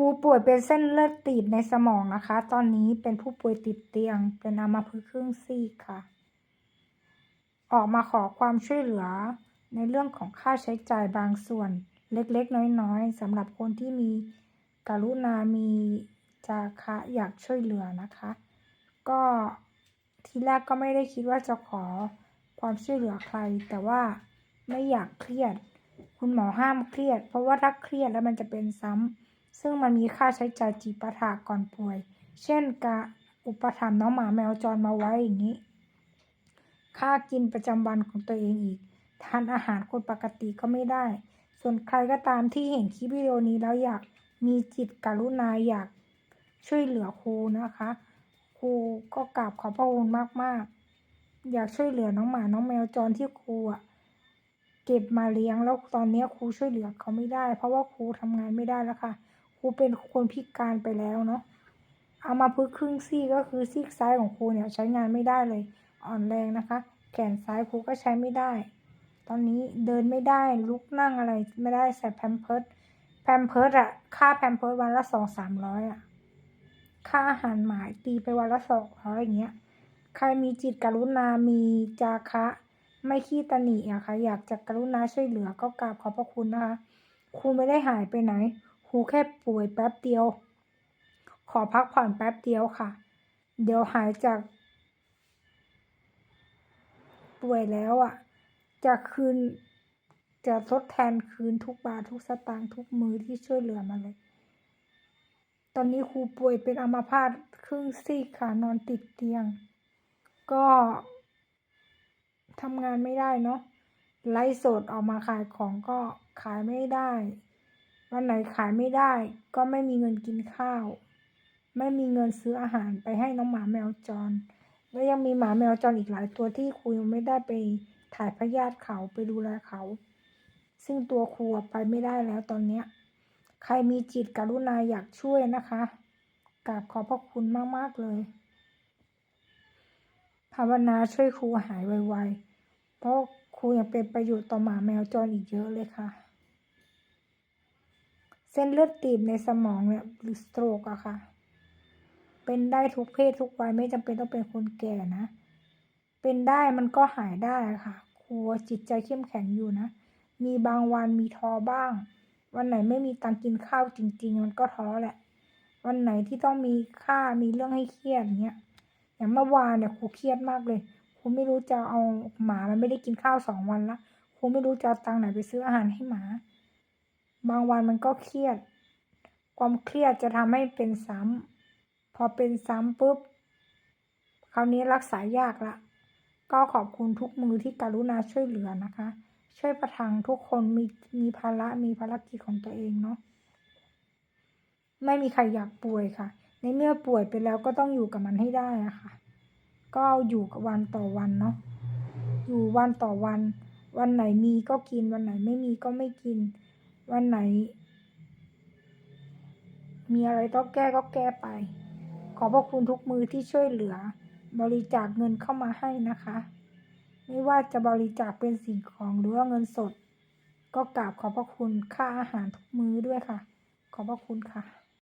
ครูป่วยเป็นเส้นเลือดตีบในสมองนะคะ ตอนนี้เป็นผู้ป่วยติดเตียง เป็นอัมาพฤกษ์ครึ่งซีกค่ะ ออกมาขอความช่วยเหลือในเรื่องของค่าใช้จ่ายบางส่วนเล็กๆ น้อยๆสำหรับคนที่มีกรุณามีจาคะอยากช่วยเหลือนะคะ ก็ทีแรกก็ไม่ได้คิดว่าจะขอความช่วยเหลือใคร แต่ว่าไม่อยากเครียด คุณหมอห้ามเครียด เพราะว่าถ้าเครียดแล้วมันจะเป็นซ้ำ ซึ่งมันมีค่าใช้จ่ายจิปาถะก่อนป่วย เช่นการอุปถัมภ์น้องหมาแมวจรมาไว้อย่างนี้ ค่ากินประจำวันของตัวเองอีก ทานอาหารคนปกติก็ไม่ได้ ส่วนใครก็ตามที่เห็นคลิปวิดีโอนี้แล้วอยากมีจิตกรุณาอยากช่วยเหลือครูนะคะ ครูก็กราบขอพระคุณมาก ๆ อยากช่วยเหลือน้องหมาน้องแมวจรที่ครูอะเก็บมาเลี้ยงแล้วตอนนี้ครูช่วยเหลือเขาไม่ได้ เพราะว่าครูทำงานไม่ได้แล้วค่ะ ครูเป็นคนพิการไปแล้วเนาะเอามาพึ่งครึ่งซี่ก็คือซีกซ้ายของครูเนี่ยใช้งานไม่ได้เลย อ่อนแรงนะคะ แขนซ้ายครูก็ใช้ไม่ได้ ตอนนี้เดินไม่ได้ลุกนั่งอะไรไม่ได้ใส่แพมเพิร์ดแพมเพิร์ดอะค่าแพมเพิร์ดวันละสองสามร้อยอะค่าอาหารหมายตีไปวันละสองร้อยอย่างเงี้ยใครมีจิตกรุณา มีจาคะ ไม่ขี้ตนีอะค่ะ อยากจะกรุณาช่วยเหลือก็กราบขอบพระคุณนะคะ ครูไม่ได้หายไปไหน ครูแค่ป่วยแป๊บเดียว ขอพักผ่อนแป๊บเดียวค่ะ เดี๋ยวหายจาก ป่วยแล้วอะ่ะ จะคืน จะทดแทนคืนทุกบาททุกสตางค์ทุกมือที่ช่วยเหลือมาเลย ตอนนี้ครูป่วยเป็นอัมพาตครึ่งซีกค่ะนอนติดเตียง ก็ทำงานไม่ได้เนาะไลฟ์สดออกมาขายของก็ขายไม่ได้ วันไหนขายไม่ได้ก็ไม่มีเงินกินข้าว ไม่มีเงินซื้ออาหารไปให้น้องหมาแมวจร แล้วยังมีหมาแมวจรอีกหลายตัวที่ครูยังไม่ได้ไปถ่ายพยาธิเขาไปดูแลเขา ซึ่งตัวครูไปไม่ได้แล้วตอนเนี้ย ใครมีจิตกรุณาอยากช่วยนะคะกราบขอบพระคุณมากๆเลยภาวนาช่วยครูหายไวๆเพราะครูยังเป็นประโยชน์ต่อหมาแมวจรอีกเยอะเลยค่ะ ส้นเลือดตีบในสมองเนี่ยหรือสโตรกอะค่ะ เป็นได้ทุกเพศทุกวัยไม่จำเป็นต้องเป็นคนแก่นะ เป็นได้มันก็หายได้ค่ะครูจิตใจเข้มแข็งอยู่นะ มีบางวันมีท้อบ้าง วันไหนไม่มีตังกินข้าวจริง ๆ มันก็ท้อแหละ วันไหนที่ต้องมีค่ามีเรื่องให้เครียดเงี้ย อย่างเมื่อวานเนี่ยครูเครียดมากเลยครูไม่รู้จะเอาหมา มันไม่ได้กินข้าวสองวันละครูไม่รู้จะเอาตังค์ไหนไปซื้ออาหารให้หมา บางวันมันก็เครียด ความเครียดจะทำให้เป็นซ้ำ พอเป็นซ้ำปุ๊บ คราวนี้รักษายากละ ก็ขอบคุณทุกมือที่กรุณาช่วยเหลือนะคะ ช่วยประทังทุกคนมีมีภาระมีภารกิจของตัวเองเนาะ ไม่มีใครอยากป่วยค่ะ ในเมื่อป่วยไปแล้วก็ต้องอยู่กับมันให้ได้อะค่ะ ก็อยู่กับวันต่อวันเนาะ อยู่วันต่อวัน วันไหนมีก็กิน วันไหนไม่มีก็ไม่กิน วันไหน มีอะไรต้องแก้ก็แก้ไป ขอบพระคุณทุกมือที่ช่วยเหลือ บริจาคเงินเข้ามาให้นะคะ ไม่ว่าจะบริจาคเป็นสิ่งของหรือว่าเงินสด ก็กราบขอบพระคุณค่าอาหารทุกมื้อด้วยค่ะ ขอบพระคุณค่ะ